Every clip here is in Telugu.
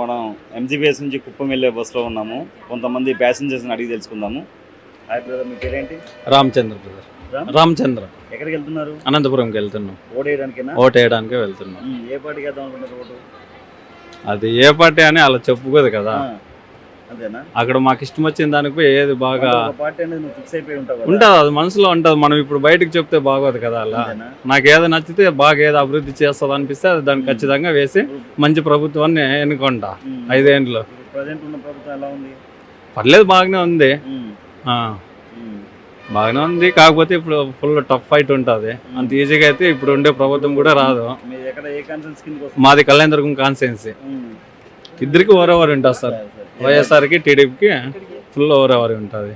మనం ఎంజీబీఎస్ నుంచి కుప్పం వెళ్ళే బస్సులో ఉన్నాము. కొంతమంది ప్యాసింజర్స్ని అడిగి తెలుసుకుందాము. హాయ్ బ్రదర్ మీ పేరేంటి? రామచంద్ర బ్రదర్ రామ్? రామచంద్ర. ఎక్కడికి వెళ్తున్నారు? అనంతపురంకి వెళ్తున్నాం. ఓటు వేయడానికి వెళ్తున్నాం. ఏ పార్టీకి అనుకుంటారు ఓటు అది ఏ పార్టీ అని అలా చెప్పుకోదు కదా. అక్కడ మాకు ఇష్టం వచ్చిన దానికి ఏది బాగా ఉంటుంది అది మనసులో ఉంటుంది. మనం ఇప్పుడు బయటకు చెప్తే బాగోదు కదా అలా. నాకు ఏదో నచ్చితే బాగా ఏదో అభివృద్ధి చేస్తుంది అనిపిస్తే అది దాన్ని ఖచ్చితంగా వేసి మంచి ప్రభుత్వాన్ని ఎన్నుకుంటా ఐదేండ్లు. పర్లేదు బాగానే ఉంది. బాగానే ఉంది కాకపోతే ఇప్పుడు ఫుల్ టఫ్ ఫైట్ ఉంటుంది. అంత ఈజీగా అయితే ఇప్పుడు ఉండే ప్రభుత్వం కూడా రాదు. మాది కళ్యాణదుర్గం కాన్స్టిట్యున్సీ ఉమ్, ఇద్దరికి ఉంటుంది సార్. సరే, సరే. వైఎస్ఆర్కి టీడీపీకి ఫుల్ ఓవర్ ఓవర్ ఉంటుంది.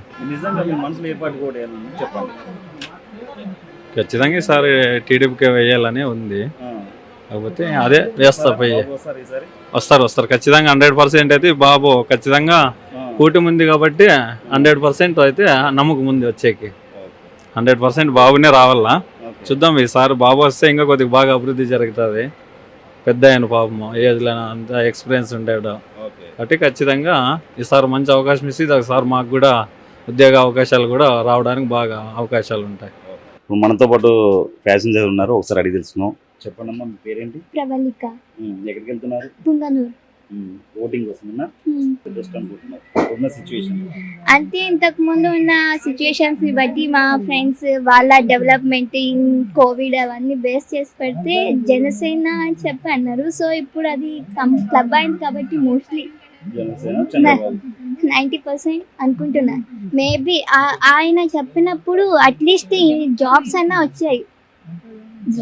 ఖచ్చితంగా ఈసారి టీడీపీకి వేయాలని ఉంది. కాకపోతే అదే వేస్తా పోయి. వస్తారు వస్తారు ఖచ్చితంగా హండ్రెడ్ పర్సెంట్ అయితే బాబు ఖచ్చితంగా కూటమి ఉంది కాబట్టి హండ్రెడ్ పర్సెంట్ అయితే నమ్మకం ఉంది వచ్చేకి. హండ్రెడ్ పర్సెంట్ బాబునే రావాలా. చూద్దాం ఈసారి బాబు వస్తే ఇంకా కొద్దిగా బాగా అభివృద్ధి జరుగుతుంది. పెద్ద ఆయన పాపము ఏజ్లో అంత ఎక్స్పీరియన్స్ ఉండేవాడు ఓకే. కాబట్టి ఖచ్చితంగా ఈసారి మంచి అవకాశం ఇస్తే ఒకసారి మాకు కూడా ఉద్యోగ అవకాశాలు కూడా రావడానికి బాగా అవకాశాలు ఉంటాయి. ఇప్పుడు మనతో పాటు ప్యాసింజర్ ఉన్నారు. ఒకసారి అడిగి తెలుసుకున్నాం చెప్పండి అమ్మా మీ పేరేంటి? ప్రవళిక. ఎక్కడికి వెళ్తున్నారు? పుంగనూరు ఓటింగ్ అనుకుంటున్నారు ఉన్న సిచ్యువేషన్ ఇంతకు ముందు ఉన్న సిచ్యుయేషన్స్ని బట్టి మా ఫ్రెండ్స్ వాళ్ళ డెవలప్మెంట్ ఇన్ కోవిడ్ అవన్నీ బేస్ చేసి పెడితే జనసేన అని చెప్పి అన్నారు. సో ఇప్పుడు అది క్లబ్ అయింది కాబట్టి మోస్ట్లీ నైంటీ పర్సెంట్ అనుకుంటున్నా. మేబీ ఆయన చెప్పినప్పుడు అట్లీస్ట్ జాబ్స్ అన్నా వచ్చాయి.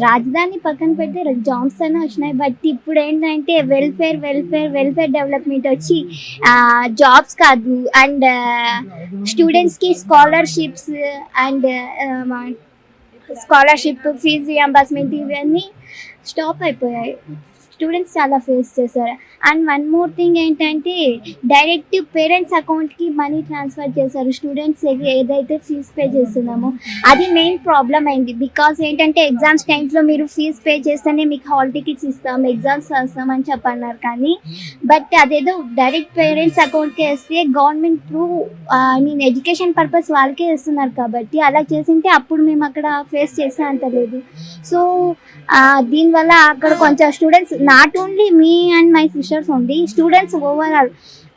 రాజధాని పక్కన పెడితే జాబ్స్ అన్నా వచ్చినాయి బట్ ఇప్పుడు ఏంటంటే వెల్ఫేర్ వెల్ఫేర్ వెల్ఫేర్ డెవలప్మెంట్ వచ్చి జాబ్స్ కాదు. అండ్ స్టూడెంట్స్కి scholarships and scholarship fee reimbursement ఇవన్నీ స్టాప్ అయిపోయాయి. స్టూడెంట్స్ చాలా ఫేస్ చేశారు. అండ్ వన్ మోర్ థింగ్ ఏంటంటే డైరెక్ట్ పేరెంట్స్ అకౌంట్కి మనీ ట్రాన్స్ఫర్ చేశారు. స్టూడెంట్స్ ఏదైతే ఫీజ్ పే చేస్తున్నామో అది మెయిన్ ప్రాబ్లం అయింది. బికాస్ ఏంటంటే ఎగ్జామ్స్ టైమ్స్లో మీరు ఫీజ్ పే చేస్తేనే మీకు హాల్ టికెట్స్ ఇస్తాం ఎగ్జామ్స్ రాస్తామని చెప్పన్నారు కానీ బట్ అదేదో డైరెక్ట్ పేరెంట్స్ అకౌంట్కి వేస్తే government through I mean education purpose వాళ్ళకే ఇస్తున్నారు కాబట్టి అలా చేసింటే అప్పుడు మేము అక్కడ ఫేస్ చేసే అంత లేదు. సో దీనివల్ల అక్కడ కొంచెం students not only me and my sisters only students overall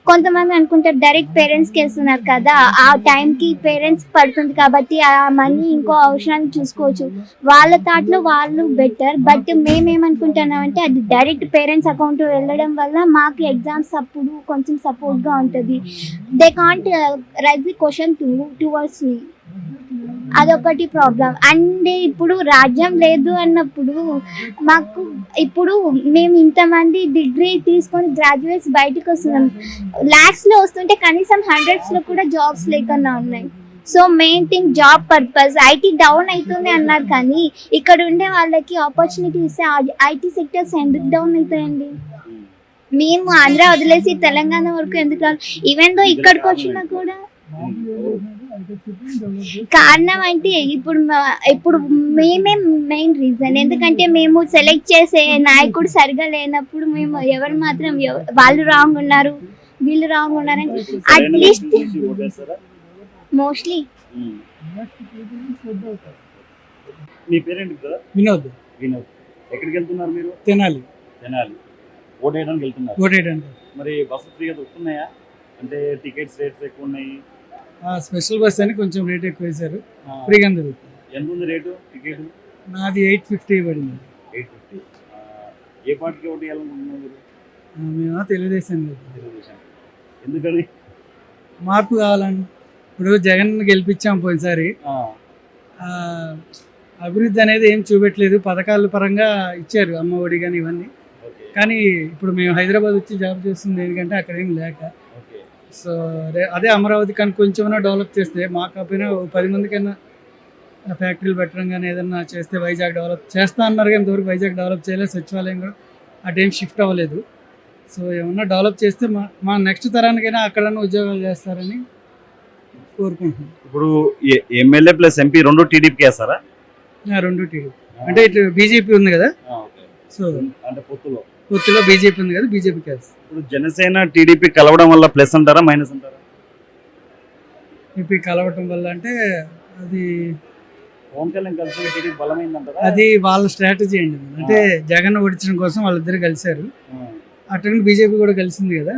కొంతమంది అనుకుంటారు డైరెక్ట్ పేరెంట్స్కి వేస్తున్నారు కదా ఆ టైంకి పేరెంట్స్ పడుతుంది కాబట్టి ఆ మనీ ఇంకో అవసరాన్ని చూసుకోవచ్చు. వాళ్ళ థాట్లో వాళ్ళు బెటర్ బట్ మేమేమనుకుంటున్నామంటే అది డైరెక్ట్ పేరెంట్స్ అకౌంట్ వెళ్ళడం వల్ల మాకు ఎగ్జామ్స్ అప్పుడు కొంచెం సపోర్ట్గా ఉంటుంది. They can't raise the question to towards me అదొకటి ప్రాబ్లం అండ్ ఇప్పుడు రాజ్యం లేదు అన్నప్పుడు మాకు ఇప్పుడు మేము ఇంతమంది డిగ్రీ తీసుకొని గ్రాడ్యుయేట్స్ బయటకు వస్తున్నాం. ల్యాక్స్లో వస్తుంటే కనీసం హండ్రెడ్స్లో కూడా జాబ్స్ లేకుండా ఉన్నాయి. So main thing job purpose IT down అవుతుంది అన్నారు కానీ ఇక్కడ ఉండే వాళ్ళకి ఆపర్చునిటీ ఇస్తే ఐటీ సెక్టర్స్ ఎందుకు డౌన్ అవుతాయండి మేము ఆంధ్ర వదిలేసి తెలంగాణ వరకు ఎందుకు రావాలి ఈవెన్ దో ఇక్కడికి వచ్చినా కూడా కారణం అంటే ఇప్పుడు ఇప్పుడు మేమే మెయిన్ రీజన్ ఎందుకంటే మేము సెలెక్ట్ చేసే నాయకుడు సరిగా లేనప్పుడు మేము ఎవరు మాత్రం వాళ్ళు రాంగ్ ఉన్నారు వీళ్ళు రాంగ్ ఉన్నారని అట్లీస్ట్ మోస్ట్లీ వినోద్. వినోద్. ఎక్కడికి వెళ్తున్నారు మీరు? తినాలి. తెనాలి. ఓటు వేయడానికి వెళ్తున్నారు. ఓటేయడానికి. మరి బస్సు ఫ్రీగా దొరుకుతున్నాయా? అంటే టికెట్స్ రేట్స్ ఎక్కువ ఉన్నాయి. స్పెషల్ బస్ అని కొంచెం రేట్ ఎక్కువ వేశారు ఫ్రీగా దొరుకుతుంది. ఎంత ఉంది రేటు టికెట్? నాది ఎయిట్ ఫిఫ్టీ పడింది. Eight fifty. ఏ పార్టీకి ఓటు వేయాలనుకుంటున్నారు మీరు? ఆ, మేము తెలుగుదేశం ఎందుకని? మార్పు కావాలని. ఇప్పుడు జగన్ గెలిపించాం పోయినసారి. అభివృద్ధి అనేది ఏం చూపెట్టలేదు. పథకాల పరంగా ఇచ్చారు అమ్మ ఒడి కానీ ఇవన్నీ. కానీ ఇప్పుడు మేము హైదరాబాద్ వచ్చి జాబ్ చేస్తుంది ఎందుకంటే అక్కడ ఏం లేక. సో అదే- అదే అమరావతి కానీ కొంచెమైనా డెవలప్ చేస్తే మా కాకపోయినా పది మందికైనా ఫ్యాక్టరీలు పెట్టడం కానీ ఏదన్నా చేస్తే వైజాగ్ డెవలప్ చేస్తా అన్నారు కానీ ఇంతవరకు వైజాగ్ డెవలప్ చేయలేదు. సచివాలయం కూడా అటేం షిఫ్ట్ అవ్వలేదు. సో ఏమన్నా డెవలప్ చేస్తే మా మా నెక్స్ట్ తరానికైనా అక్కడన్నా ఉద్యోగాలు చేస్తారని కోరుకుంటున్నాం. ఇప్పుడు ఎమ్మెల్యే ప్లస్ ఎంపీ రెండు టీడీపీకి వేస్తారా? ఆ, రెండు టీడీపీ. అంటే ఇటు బీజేపీ ఉంది కదా? ఆ, సో అంటే పొత్తులో. పొత్తులో బీజేపీ ఉంది కదా బీజేపీకి వేస్తాం ఇప్పుడు జనసేన టీడీపీ కలవడం వల్ల ప్లస్ అంటారా మైనస్ అంటారా? ఇప్పుడు కలవటం వల్ల అంటే అది పవన్ కళ్యాణ్ కలిసి టీడీపీ బలమైందంటారా? అది వాళ్ళ స్ట్రాటజీ అండి. అంటే జగన్ ఓడించడం కోసం వాళ్ళిద్దరు కలిశారు. అటు బీజేపీ కూడా కలిసింది కదా.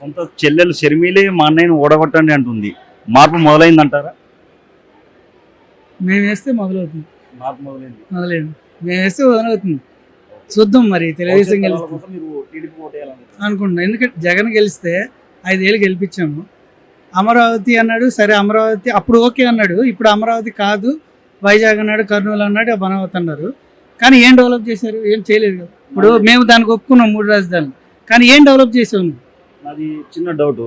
సొంత చెల్లెలు షర్మిలే మా అన్నయ్యను ఓడగొట్టండి అంటుంది. మార్పు మొదలైందంటారా? మేము వేస్తే మొదలవుతుంది. మార్పు మొదలైంది. మొదలైంది. మేము వేస్తే మొదలవుతుంది. చూద్దాం మరి తెలుగుదేశం భవిష్యత్ గెలుస్తుంది. కోసం మీరు టీడీపీ ఓటేయాలనుకుంటున్నారు అనుకుంటున్నాం ఎందుకంటే జగన్ గెలిస్తే ఐదేళ్ళు గెలిపించాము. అమరావతి అన్నాడు సరే అమరావతి అప్పుడు ఓకే అన్నాడు ఇప్పుడు అమరావతి కాదు వైజాగ్ అన్నాడు కర్నూలు అన్నాడు అమరావతి అన్నారు. కానీ ఏం డెవలప్ చేశారు? ఏం చేయలేదు ఇప్పుడు మేము దానికి ఒప్పుకున్నాం మూడు రాజధానులు. కానీ ఏం డెవలప్ నువ్వు? నాది చిన్న డౌట్.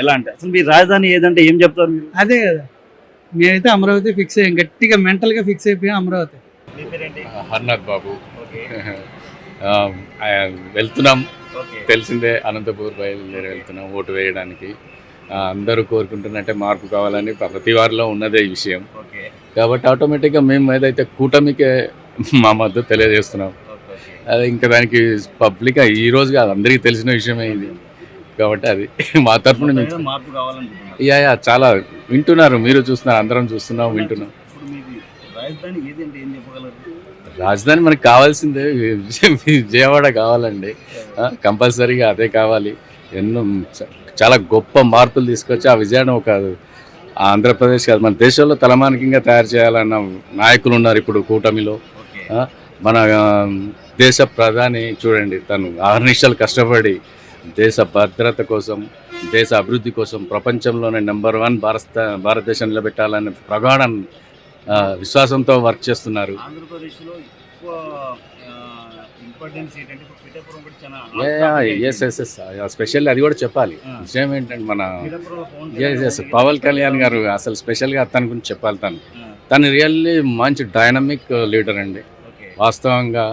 ఎలా అంటే అసలు మీ రాజధాని ఏదంటే ఏం చెప్తారు మీరు? అదే కదా. మేమైతే అమరావతి ఫిక్స్ అయ్యాం. గట్టిగా మెంటల్గా ఫిక్స్ అయిపోయాం అమరావతి. మీ పేరేంటి? హర్నాథ్ బాబు. వెళ్తున్నాం. ఓకే తెలిసిందే అనంతపూర్ బయలుదేరి వెళ్తున్నాం ఓటు వేయడానికి. అందరూ కోరుకుంటున్నట్టే మార్పు కావాలని ప్రతి వారిలో ఉన్నదే ఈ విషయం. కాబట్టి ఆటోమేటిక్గా మేము ఏదైతే కూటమికే మా మద్దతు తెలియజేస్తున్నాం. అది ఇంకా దానికి పబ్లిక్ ఈ రోజు కాదు అందరికీ తెలిసిన విషయమే ఇది. కాబట్టి అది మా తరఫున యా యా చాలా వింటున్నారు. మీరు చూస్తున్నారు అందరం చూస్తున్నాం వింటున్నాం. ఇప్పుడు మీది రాజధాని ఏదంటే ఏం చెప్పగలరు? రాజధాని మనకు కావాల్సిందే. విజయవాడ కావాలండి. కంపల్సరీగా అదే కావాలి. ఎన్నో చాలా గొప్ప మార్పులు తీసుకొచ్చి ఆ విజయాన్ని ఒక ఆంధ్రప్రదేశ్ కాదు మన దేశంలో తలమానికంగా తయారు చేయాలన్న నాయకులు ఉన్నారు ఇప్పుడు కూటమిలో. మన దేశ ప్రధాని చూడండి తను ఆహర్నిశలు కష్టపడి దేశ భద్రత కోసం దేశ అభివృద్ధి కోసం ప్రపంచంలోనే నెంబర్ వన్ భారత భారతదేశం నిలబెట్టాలనే ప్రగాఢ విశ్వాసంతో వర్క్ చేస్తున్నారు. ఎస్ ఎస్ ఎస్ స్పెషల్ అది కూడా చెప్పాలి. విషయం ఏంటంటే మన ఎస్ ఎస్ కళ్యాణ్ పవన్ కళ్యాణ్ గారు అసలు స్పెషల్గా తన గురించి చెప్పాలి తను. తను రియల్లీ మంచి డైనమిక్ లీడర్ అండి. వాస్తవంగా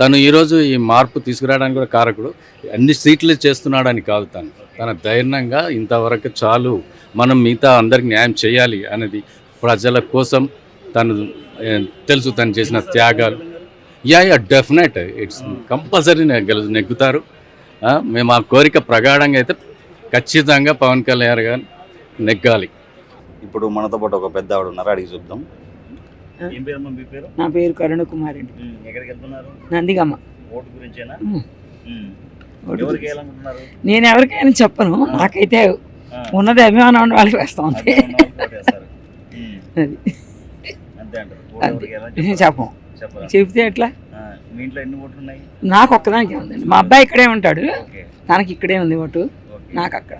తను ఈరోజు ఈ మార్పు తీసుకురావడానికి కూడా కారకుడు. అన్ని సీట్లు చేస్తున్నాడని కాదు తను. తన ధైర్యంగా ఇంతవరకు చాలు మనం మిగతా అందరికి న్యాయం చేయాలి అనేది ప్రజల కోసం తను తెలుసు తను చేసిన త్యాగాలు. Yeah yeah definite it's compulsory గెలు నెగ్గుతారు. మేము ఆ కోరిక ప్రగాఢంగా అయితే ఖచ్చితంగా పవన్ కళ్యాణ్ గారు నెగ్గాలి. ఇప్పుడు మనతో పాటు ఒక పెద్ద ఆవిడ ఉన్నారు అడిగి చూద్దాం. ఆ? ఏం పేరు మీ పేరు? నా పేరు కరుణ కుమార్ అండి. ఉమ్, ఎక్కడికి వెళ్తున్నారు? నందిగమ్మ ఓటు గురించేనా? నేను ఎవరికైనా చెప్పను. నాకైతే ఉన్నది అభిమానం వాళ్ళకి వేస్తాం అంతే. ఉమ్, అది. అంతే? చెప్పం. చెబితే ఎట్లా? ఆ, మీ ఇంట్లో ఎన్ని ఓట్లు ఉన్నాయి నాకు ఒక్కదానికి ఉందండి. మా అబ్బాయి ఇక్కడే ఉంటాడు. తనకి ఇక్కడే ఉంది ఓటు. నాకు అక్కడ.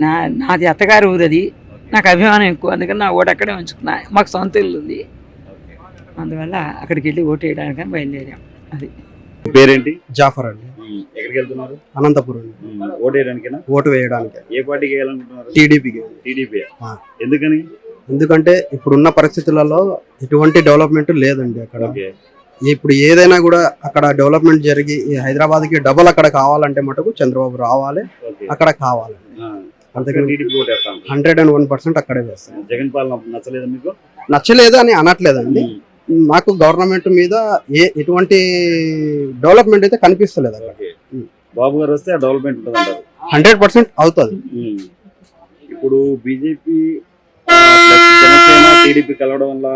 నా నాది అత్తగారి ఊరు అది. నాకు అభిమానం ఎక్కువ. అందుకని నా ఓటు అక్కడే ఉంచుకున్నా. మాకు సొంత ఇల్లు ఉంది. అందువల్ల అక్కడికి వెళ్ళి ఓటు వేయడానికి బయలుదేరాం. అది. పేరేంటి? జాఫర్ అండి. ఎక్కడికి వెళ్తున్నారు? అనంతపురం ఓటు వేయడానికేనా? ఓటు వేయడానికి. ఏ పార్టీకి వేయాలనుకుంటున్నారు? టీడీపీకి. టీడీపీ. ఎందుకని? ఎందుకంటే ఇప్పుడున్న పరిస్థితులలో ఎటువంటి డెవలప్మెంట్ లేదండి అక్కడ. ఇప్పుడు ఏదైనా కూడా అక్కడ డెవలప్మెంట్ జరిగి ఈ హైదరాబాద్కి డబల్ అక్కడ కావాలంటే మటుకు చంద్రబాబు రావాలి అక్కడ కావాలి. వేస్తాం. హండ్రెడ్ అండ్ వన్ పర్సెంట్ అక్కడే వేస్తాను జగన్ పాలన నచ్చలేదా మీకు? నచ్చలేదు అని అనట్లేదండి. నాకు గవర్నమెంట్ మీద ఏ ఎటువంటి డెవలప్మెంట్ అయితే కనిపిస్తలేదు అక్కడ. బాబు గారు వస్తే డెవలప్మెంట్ హండ్రెడ్ పర్సెంట్ అవుతుంది. ఇప్పుడు బీజేపీ జనసేన టీడీపీ కలవడం వల్ల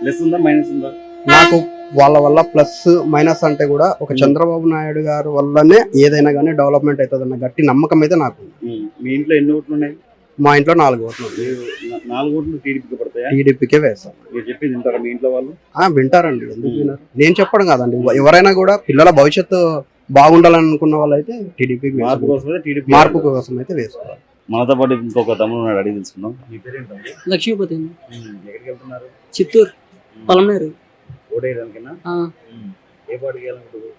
ప్లస్ ఉందా మైనస్ ఉందా? నాకు వాళ్ళ వల్ల ప్లస్ మైనస్ అంటే కూడా ఒక చంద్రబాబు నాయుడు గారు వల్లనే ఏదైనా కానీ డెవలప్మెంట్ అవుతుంది అన్న గట్టి నమ్మకం అయితే నాకు. ఉమ్. మీ ఇంట్లో ఎన్ని ఓట్లు ఉన్నాయి? మా ఇంట్లో నాలుగు ఓట్లు నాలుగు ఓట్లు టీడీపీకి పడతాయా? టీడీపీకే వేస్తాం. మీరు చెప్పింది వింటారా మీ ఇంట్లో వాళ్ళు? వింటారండి. ఎందుకు వినరు? నేను చెప్పడం కాదండి. ఎవ- ఎవరైనా కూడా పిల్లల భవిష్యత్తు బాగుండాలని అనుకున్న వాళ్ళు అయితే టీడీపీ మార్పు కోసం అయితే వేసుకోవాలి. మనతో పాటు ఇంకొక తమ్ముడు ఉన్నాడు అడిగి తెలుసుకుందాం. లక్ష్మీపతి అండి. ఎక్కడికి వెళ్తున్నారు? చిత్తూరు పొలమేరు ఓటు వేయడానికేనా ఆ, ఉమ్. ఏ పార్టీకి వేయాలనుకుంటున్నారు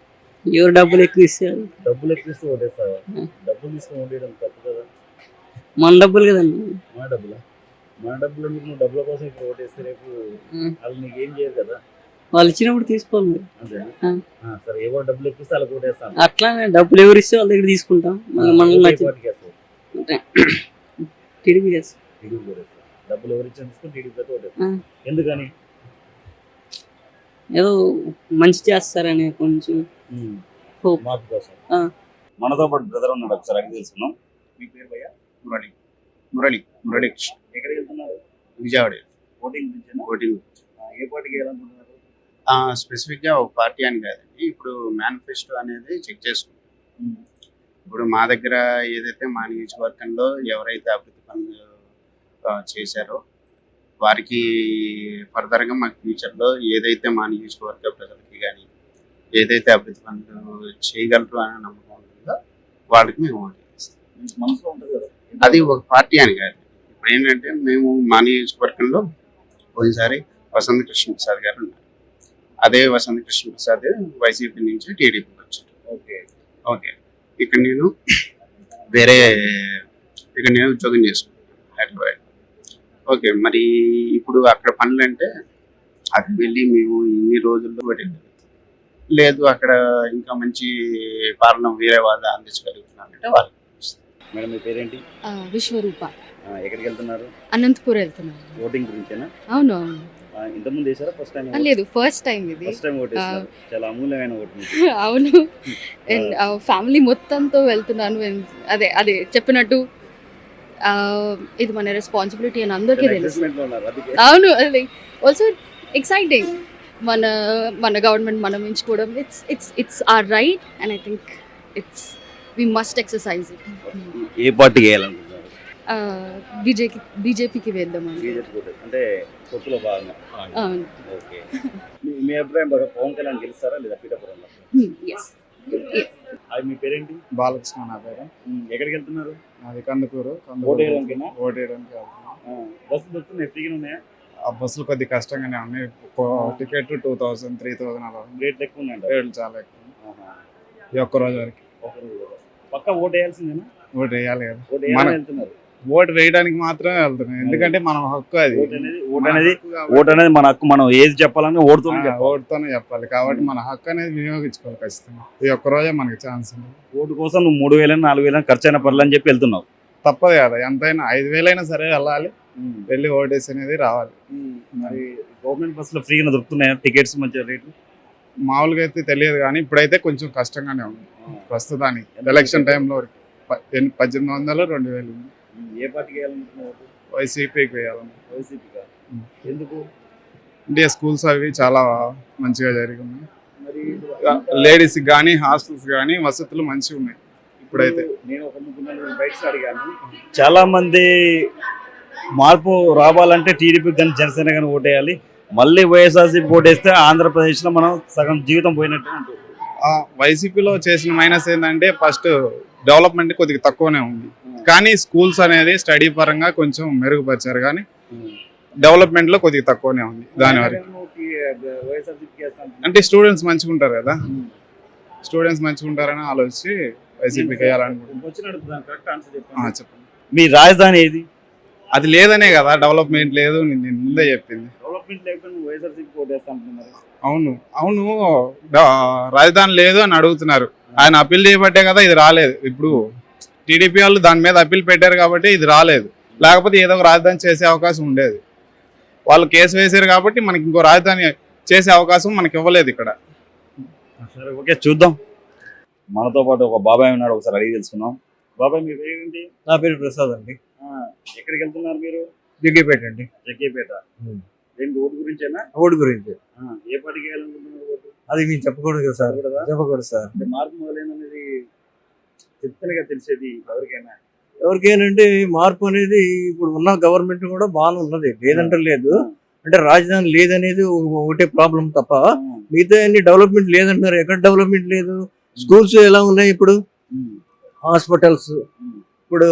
ఎవరు డబ్బులు ఎక్కువ ఇస్తారు? డబ్బులు ఎక్కువ ఇస్తే ఓటేస్తావా. డబ్బులు తీసుకొని ఓటేయడం తప్పు కదా. మన డబ్బులు కదండి. మన డబ్బులా? మన డబ్బులు నీకు నువ్వు డబ్బుల కోసం ఇప్పుడు ఓటేస్తే రేపు. వాళ్ళు నీకు ఏం చేయరు కదా. వాళ్ళు ఇచ్చినప్పుడు తీసుకోవాలి మరి. సరే ఏవో డబ్బులు ఎక్కిస్తే వాళ్ళకి ఓటేస్తాను. అట్లానే డబ్బులు ఎవరు ఇస్తే వాళ్ళ దగ్గర తీసుకుంటాం. మళ్ళీ మనకు నచ్చి టీడీపీ చేస్తాం. టీడీపీ ఓటేస్తాం డబ్బులు ఎవరు. ఎందుకని? ఏదో మంచి చేస్తారని కొంచెం. మార్పు కోసం. మనతో పాటు బ్రదర్ ఉన్నాడు ఒకసారి అడిగి తెలుసుకున్నాం మీ పేరు భయ్యా? మురళి. మురళి మురళి. ఎక్కడికి వెళ్తున్నారు? విజయవాడ. ఓటింగ్ గురించి ఓటింగ్. ఏ పార్టీకి వెళ్ళాలనుకుంటున్నారు? స్పెసిఫిక్గా ఒక పార్టీ అని కాదండి. ఇప్పుడు మేనిఫెస్టో అనేది చెక్ చేసుకుంటాం. ఇప్పుడు మా దగ్గర ఏదైతే మా నియోజకవర్గంలో ఎవరైతే అభివృద్ధి పనులు చేశారో వారికి ఫర్దర్గా మాకు ఫ్యూచర్లో ఏదైతే మా నియోజకవర్గ ప్రజలకి కానీ ఏదైతే అభివృద్ధి పనులు చేయగలరు అనే నమ్మకం ఉంటుందో వాళ్ళకి మేము అది ఒక పార్టీ అని కాదు. ఇప్పుడు ఏంటంటే మేము మా నియోజకవర్గంలో పోయినసారి వసంత కృష్ణ ప్రసాద్ గారు ఉన్నారు. అదే వసంత కృష్ణ ప్రసాద్ వైసీపీ నుంచి టీడీపీకి వచ్చారు. ఓకే. ఓకే. ఇక్కడ నేను వేరే ఇక్కడ నేను ఉద్యోగం చేసుకుంటాను హైదరాబాద్. ఓకే మరి ఇప్పుడు అక్కడ పనులు అంటే అక్కడ వెళ్ళి మేము ఇన్ని రోజుల్లో పెట్టండి లేదు అక్కడ ఇంకా మంచి పాలన వేరే వాళ్ళు అందించగలుగుతున్నారంటే వాళ్ళు మేడం మీ పేరేంటి? ఆ, విశ్వరూప. ఆ, ఎక్కడికి వెళ్తున్నారు? అనంతపూర్ వెళ్తున్నాను. ఓటింగ్ గురించేనా? అవును అవును. ఇంతకుముందు వేసారా ఫస్ట్ టైం ఆ, లేదు ఫస్ట్ టైం ఇది. ఫస్ట్ టైం చాలా అమూల్యమైన. అవును. అండ్ ఫ్యామిలీ మొత్తంతో వెళ్తున్నాను. అదే అదే చెప్పినట్టు ఇది మన రెస్పాన్సిబిలిటీ అని అందరికీ తెలుసు. అవును అదే. ఆల్సో ఎక్సైటింగ్ మన మన గవర్నమెంట్ మనం ఎంచుకోవడం it's it's it's our right and I think it's we must exercise it ఏ పార్టీకి వేయాలనుకుంటున్నారు? బీజేపీ బీజేపీకి వేద్దామని. ఓటు. అంటే పొత్తులో భాగంగా. అవును. ఓకే. మీ- అభిప్రాయం పవన్ కళ్యాణ్ గెలుస్తారా లేదా పీఠపురంలో? ఎస్ అది మీ పేరేంటి? బాలకృష్ణ నా పేరు. ఉమ్, ఎక్కడికి వెళ్తున్నారు? నాది కందుకూరు. ఓటు వేయడానికేనా ఓటు వేయడానికి వెళ్తున్నాను. ఆ, బస్సు దొరుకుతున్నాయి? ఫ్రీగా ఉన్నాయా? ఆ బస్సులు కొద్ది కష్టంగానే ఉన్నాయి. Ticket two thousand three thousand అలా. రేట్లు ఎక్కువ ఉన్నాయంట. రేట్లు చాలా ఎక్కువ. ఈ ఒక్క రోజు వరకు. ఒకరు పక్క ఓటు వేయాల్సిందేనా ఓటు వేయాలి కదా. ఓటు వెళ్తున్నారు. ఓటు వేయడానికి మాత్రమే వెళ్తున్నాం. ఎందుకంటే మనం హక్కు అది. ఓటు అనేది ఓటు మన అనేది మన హక్కు. మనం ఏది చెప్పాలని ఓటుతోనే చెప్పాలి. ఓటుతోనే చెప్పాలి. కాబట్టి మన హక్కు అనేది వినియోగించుకోవాలి ఖచ్చితంగా. ఈ ఒక్క రోజే మనకి ఛాన్స్ ఉంది. ఓటు కోసం నువ్వు మూడు వేలని నాలుగు వేలని ఖర్చు అయిన పర్లేదు అని చెప్పి వెళ్తున్నావు. తప్పదు కదా. ఎంతైనా ఐదు వేలైనా సరే వెళ్ళాలి. వెళ్ళి ఓటేసి అనేది రావాలి. మరి గవర్నమెంట్ బస్సులో ఫ్రీగా దొరుకుతున్నాయా? టికెట్స్ మంచిగా రేట్లు మామూలుగా అయితే తెలియదు కానీ ఇప్పుడైతే కొంచెం కష్టంగానే ఉంది. ప్రస్తుతానికి. ఎలక్షన్ టైంలో పద్దెనిమిది వందలు రెండు వేలు ఉంది. ఏ పార్టీకి? వైసీపీకి వేయాలని వైసీపీకా? ఉమ్. ఎందుకు? ఇండియా స్కూల్స్ అవి చాలా మంచిగా జరిగి ఉన్నాయి మరి లేడీస్ కానీ హాస్టల్స్ కానీ వసతులు మంచిగా ఉన్నాయి ఇప్పుడైతే. నేను ఒక ముగ్గురు బైక్స్ అడిగాను. చాలా మంది మార్పు రావాలంటే టీడీపీ కానీ జనసేన కానీ ఓటేయాలి. మళ్ళీ వైఎస్ఆర్సీపీ ఓటేస్తే ఆంధ్రప్రదేశ్లో మనం సగం జీవితం పోయినట్టు ఉంటుంది. వైసీపీలో చేసిన మైనస్ ఏంటంటే ఫస్ట్ డెవలప్మెంట్ కొద్దిగా తక్కువనే ఉంది. కానీ స్కూల్స్ అనేది స్టడీ పరంగా కొంచెం మెరుగుపరిచారు కానీ డెవలప్మెంట్లో కొద్దిగా తక్కువనే ఉంది దాని వరకు. అంటే స్టూడెంట్స్ మంచిగా ఉంటారు కదా? స్టూడెంట్స్ మంచిగా ఉంటారని ఆలోచించి వైసీపీకి వేయాలనుకుంటున్నాను చెప్పండి. మీ రాజధాని ఏది? అది లేదనే కదా డెవలప్మెంట్ లేదు నేను ముందే చెప్పింది. లేకుండా వైఎస్ఆర్సీపీ ఓటేస్తా అంటున్నారు అవును. అవును రాజధాని లేదు అని అడుగుతున్నారు. ఆయన అప్పీల్ చేయబట్టే కదా ఇది రాలేదు. ఇప్పుడు టీడీపీ వాళ్ళు దాని మీద అప్పీల్ పెట్టారు కాబట్టి ఇది రాలేదు. లేకపోతే ఏదో ఒక రాజధాని చేసే అవకాశం ఉండేది. వాళ్ళు కేసు వేశారు కాబట్టి మనకి ఇంకో రాజధాని చేసే అవకాశం మనకి ఇవ్వలేదు ఇక్కడ. సరే ఓకే చూద్దాం. మనతో పాటు ఒక బాబాయ్ ఉన్నాడు ఒకసారి అడిగి తెలుసుకుందాం. బాబాయ్ మీ పేరు ఏంటి నా పేరు ప్రసాద్ అండి. ఆ, ఎక్కడికి వెళ్తున్నారు మీరు? జగ్గిపేట అండి. జగ్గేపేట. రెండు ఓటు గురించేనా? ఓటు గురించి. ఏ పార్టీకి వేయాలనుకుంటున్నారు ఓటు? అది మేము చెప్పకూడదు కదా సార్. చెప్పకూడదా? చెప్పకూడదు సార్. అంటే మార్పు మొదలైనది చెప్తేనే కదా తెలిసేది ఎవరికైనా. ఎవరికేనంటే మార్పు అనేది ఇప్పుడు ఉన్న గవర్నమెంట్ కూడా బాగానే ఉన్నది. లేదంటే లేదు. అంటే రాజధాని లేదనేది ఒక- ఒకటే ప్రాబ్లం తప్ప మిగతా అన్ని డెవలప్మెంట్ లేదంటున్నారు. ఎక్కడ డెవలప్మెంట్ లేదు? స్కూల్స్ ఎలా ఉన్నాయి ఇప్పుడు? హాస్పిటల్స్ ఇప్పుడు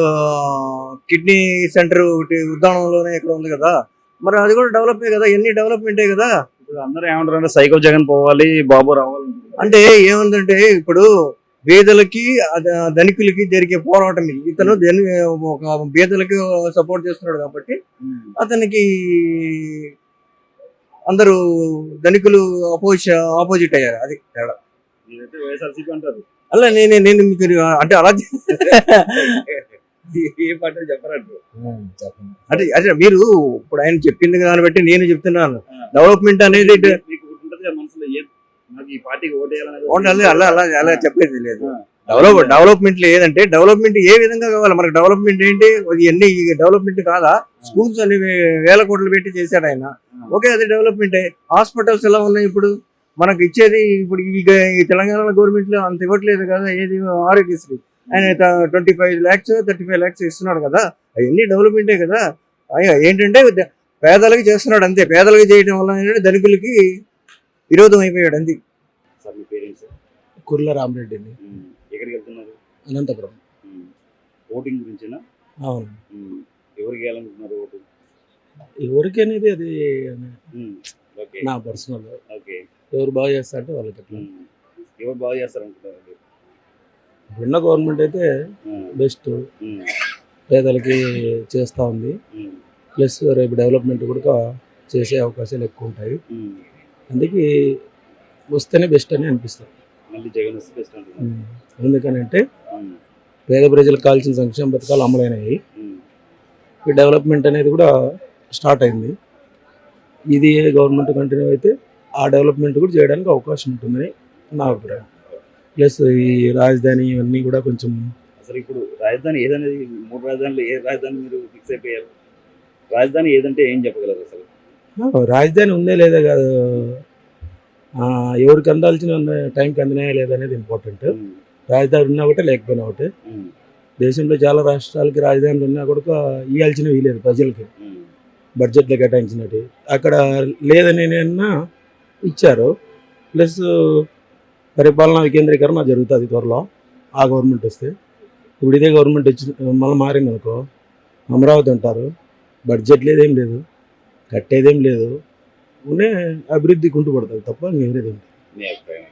కిడ్నీ సెంటర్ ఒకటి ఉద్దానంలోనే ఇక్కడ ఉంది కదా? మరి అది కూడా డెవలపే కదా? ఎన్ని డెవలప్మెంటే కదా? అందరూ ఏమంటారు అంటే సైకో జగన్ పోవాలి బాబు రావాలి అంటే ఏముందంటే ఇప్పుడు పేదలకి ధనికులకి జరిగే పోరాటం ఇది. ఇతను ఒక పేదలకి సపోర్ట్ చేస్తున్నాడు కాబట్టి అతనికి అందరూ ధనికులు అపోజి ఆపోజిట్ అయ్యారు. అది తేడా. వైఎస్ఆర్సీపీ అంటారు. అలా నేను నేను మీకు అంటే అలా ఏ పార్టీ చెప్పరంటారు? అంటే అదే మీరు ఇప్పుడు ఆయన చెప్పింది దాన్ని బట్టి నేను చెప్తున్నాను. డెవలప్మెంట్ అనేది మనసులో ఈ పార్టీకి అలా అలా అలా చెప్పేది లేదు. డెవలప్ డెవలప్మెంట్ ఏదంటే డెవలప్మెంట్ ఏ విధంగా కావాలి? మనకు డెవలప్మెంట్ ఏంటి? ఇవన్నీ డెవలప్మెంట్ కాదా? స్కూల్స్ అన్ని వేల కోట్లు పెట్టి చేశాడు ఆయన. ఓకే అది డెవలప్మెంటే హాస్పిటల్స్ ఎలా ఉన్నాయి ఇప్పుడు? మనకు ఇచ్చేది ఇప్పుడు ఈ తెలంగాణ గవర్నమెంట్లో అంత ఇవ్వట్లేదు కదా ఏది? ఆరోగ్యశ్రీ. ఆయన twenty five lakhs thirty five lakhs ఇస్తున్నాడు కదా. అవన్నీ డెవలప్మెంటే కదా. అయ్యా ఏంటంటే పేదలకు చేస్తున్నాడు అంతే. పేదలకు చేయడం వల్ల ఏంటంటే ధనికులకి విరోధం అయిపోయాడు అంతే. సార్ మీ పేరెంట్స్ కుర్ల రామరెడ్డిని ఎక్కడికి వెళ్తున్నారు? అనంతపురం. ఓటింగ్ గురించేనా? అవును. ఎవరికి వేయాలనుకుంటున్నారు ఓటు? ఎవరికి అనేది అది నా పర్సనల్ ఓకే. ఎవరు బాగా చేస్తా అంటే వాళ్ళకి. ఎవరు బాగా చేస్తారనుకుంటున్నారు? ఇప్పుడున్న గవర్నమెంట్ అయితే. బెస్ట్. పేదలకి చేస్తూ ఉంది. ప్లస్ రేపు డెవలప్మెంట్ కూడా చేసే అవకాశాలు ఎక్కువ ఉంటాయి. అందుకే వస్తేనే బెస్ట్ అని అనిపిస్తుంది. ఎందుకనంటే. పేద ప్రజలకు కావాల్సిన సంక్షేమ పథకాలు అమలైనవి. ఈ డెవలప్మెంట్ అనేది కూడా స్టార్ట్ అయింది ఇది గవర్నమెంట్ కంటిన్యూ అయితే ఆ డెవలప్మెంట్ కూడా చేయడానికి అవకాశం ఉంటుందని నా అభిప్రాయం ప్లస్ ఈ రాజధాని ఇవన్నీ కూడా కొంచెం అసలు ఇప్పుడు రాజధాని ఏదనేది మూడు రాజధానులు ఏ రాజధాని మీరు ఫిక్స్ అయిపోయారు? రాజధాని ఏదంటే ఏం చెప్పగలరు అసలు? రాజధాని ఉందే లేదా కాదు. ఎవరికి అందాల్సిన టైంకి అందినాయా లేదా అనేది ఇంపార్టెంట్. రాజధాని ఉన్నా ఒకటే లేకపోయినా ఒకటే. దేశంలో చాలా రాష్ట్రాలకి రాజధానులు ఉన్నా కూడా ఇవ్వాల్సినవి లేదు ప్రజలకి. బడ్జెట్లో కేటాయించినట్టు అక్కడ లేదని నిన్న ఇచ్చారు. ప్లస్ పరిపాలన వికేంద్రీకరణ జరుగుతుంది త్వరలో. ఆ గవర్నమెంట్ వస్తే. ఇప్పుడు ఇదే గవర్నమెంట్ వచ్చి మళ్ళీ మారింది అనుకో అమరావతి అంటారు బడ్జెట్ లేదేం లేదు కట్టేదేం లేదు ఉనే అభివృద్ధి కుంటుపడుతుంది తప్ప ఇంకేదేం లేదు అభిప్రాయం